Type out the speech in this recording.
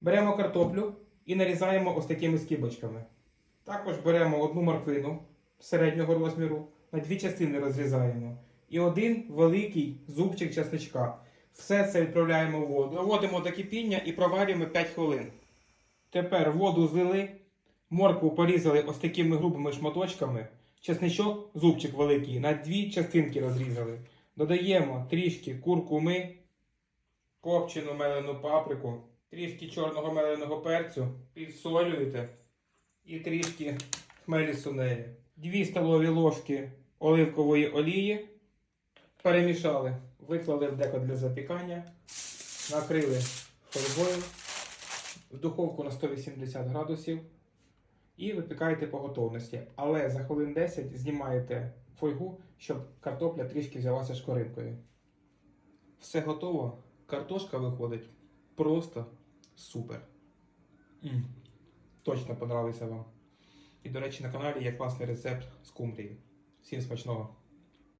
Беремо картоплю і нарізаємо ось такими скибочками. Також беремо одну морквину середнього розміру, на дві частини розрізаємо. І один великий зубчик часничка. Все це відправляємо в воду. Доводимо до кипіння і проварюємо 5 хвилин. Тепер воду злили, моркву порізали ось такими грубими шматочками, чесничок, зубчик великий, на дві частинки розрізали. Додаємо трішки куркуми, копчену мелену паприку, трішки чорного меленого перцю, підсолюєте і трішки хмелі сунелі. Дві столові ложки оливкової олії перемішали, виклали в деко для запікання, накрили фольгою в духовку на 180 градусів і випікаєте по готовності. Але за хвилин 10 знімаєте фольгу, щоб картопля трішки взялася шкоринкою. Все готово. Картошка виходить просто супер. Mm. Точно понравився вам. І, до речі, на каналі є класний рецепт з кумбрії. Всім смачного!